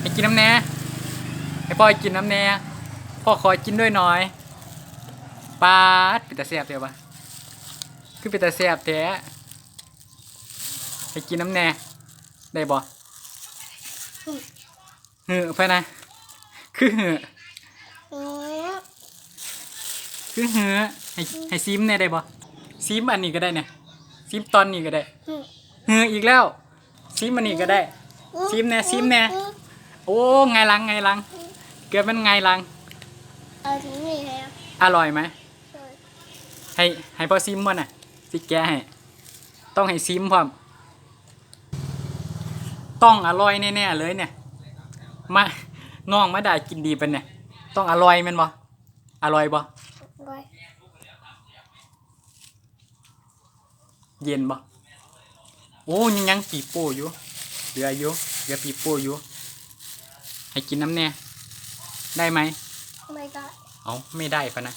ให้กินน้ำแน่ให้พ่อกินน้ำแน่พ่อขอกินด้วยหน่อยปาดเป็นตาแซ่บเดียวปะคือเป็นตาแซ่บแท้ให้กินน้ำแน่ได้บ่เหือไปนะคือเหืออืมคือเหือให้ให้ซิมแน่ได้บ่ซิมอันนี้ก็ได้เนี่ยซิมตอนนี้ก็ได้อืมเหืออีกแล้วซิมอันนี้ก็ได้ซิมแน่ซิมแน่ โอ้ไงลังไงลัง เกิดมันไงลัง เอาถึงนี่แล้วอร่อยไหมเออให้ให้พ่อซิมมันน่ะสิแกะให้ ต้องให้ซิมพร้อมต้องอร่อยแน่ๆเลยเนี่ย มาน้องมาได้กินดีเป็นเนี่ย ต้องอร่อยแมันบ่อร่อยบ่ไว้เย็นบ่โอ้ยังยังปีโป้อยู่เหลืออยู่เหลือปีโป้อยู่ ให้กินน้ำแน่ ได้ไหมไม่ได้ เอาไม่ได้ปะนะ